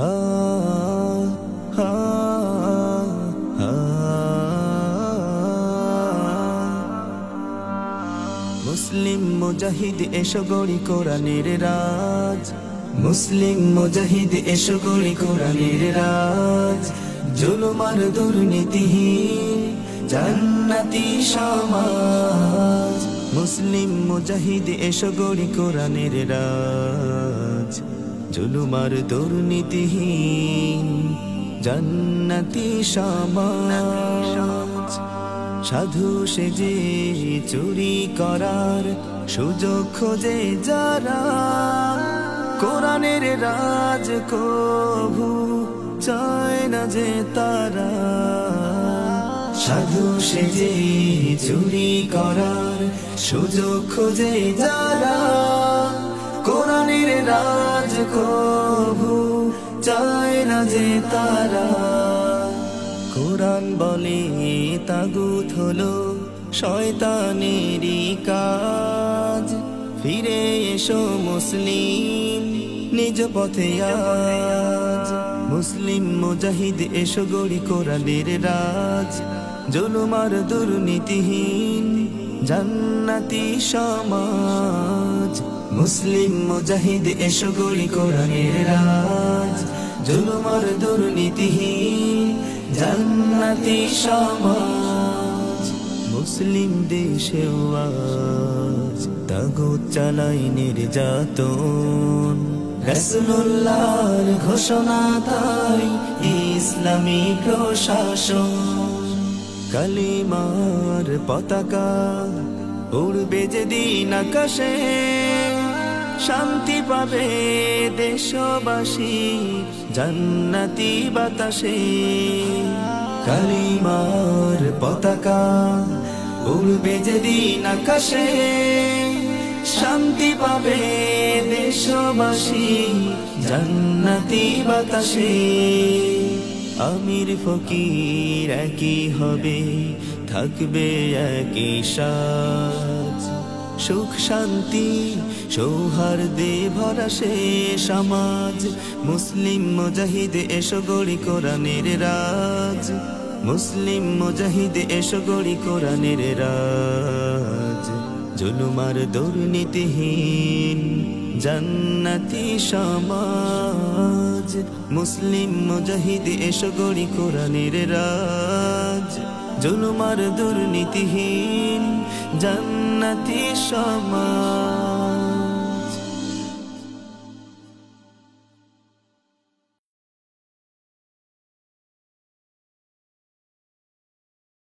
হা হা হা মুসলিম মুজাহিদ, এসো গড়ি কোরআনের রাজ। মুসলিম মুজাহিদ, এসো গড়ি কোরআনের রাজ। জুলুমার দুর্নীতিহীন, জান্নাতি সমাজ। মুসলিম মুজাহিদ, এসো গড়ি কোরআনের রাজ। জুলুমার দুর্নীতিহীন, জান্নাতি সমাজ। সাধু সেজে চুরি করার সুযোগ খোঁজে যারা, কোরআনের রাজ কভু চায় না যে তারা। সাধু সেজে চুরি করার সুযোগ খোঁজে যারা কোরআনের রাজ কভু চায় না যে তারা। কোরআন বলে, তাগুত হলো শয়তানেরই কাজ। ফিরে এসো মুসলিম, নিজ পথে আজ। মুসলিম মুজাহিদ, এসো গড়ি কোরআনের রাজ। জুলুমার দুর্নীতিহীন জান্নাতি সমাজ, মুসলিম মুজাহিদ এসো গড়ি কোরআনের রাজ। জুলুমার দুর্নীতিহীন জান্নাতি সমাজ, মুসলিম দেশেও আজ তাগুত চালাই নির্যাতন। রসুল্লাহর ঘোষণা তাই ইসলামী প্রশাসন। কালিমার পতাকা উড়বে যেদিন আকাশে, শান্তি পাবে দেশবাসী, জান্নাতি বাতাসে। কালিমার পতাকা উড়বে যেদিন আকাশে, শান্তি পাবে দেশবাসী, জান্নাতি বাতাসে। আমির ফকির একই হবে, থাকবে একই সাজ। সুখ, শান্তি, সৌহার্দে ভরা সে সমাজ। মুসলিম মুজাহিদ, এসো গড়ি কোরআনের রাজ। মুসলিম মুজাহিদ, এসো গড়ি কোরআনের রাজ। জুলুমার দুর্নীতিহীন জান্নাতি সমাজ। মুসলিম মুজাহিদ এসো গড়ি কোরআনের রাজ। জুলুমার দুর্নীতিহীন জান্নাতি সমাজ।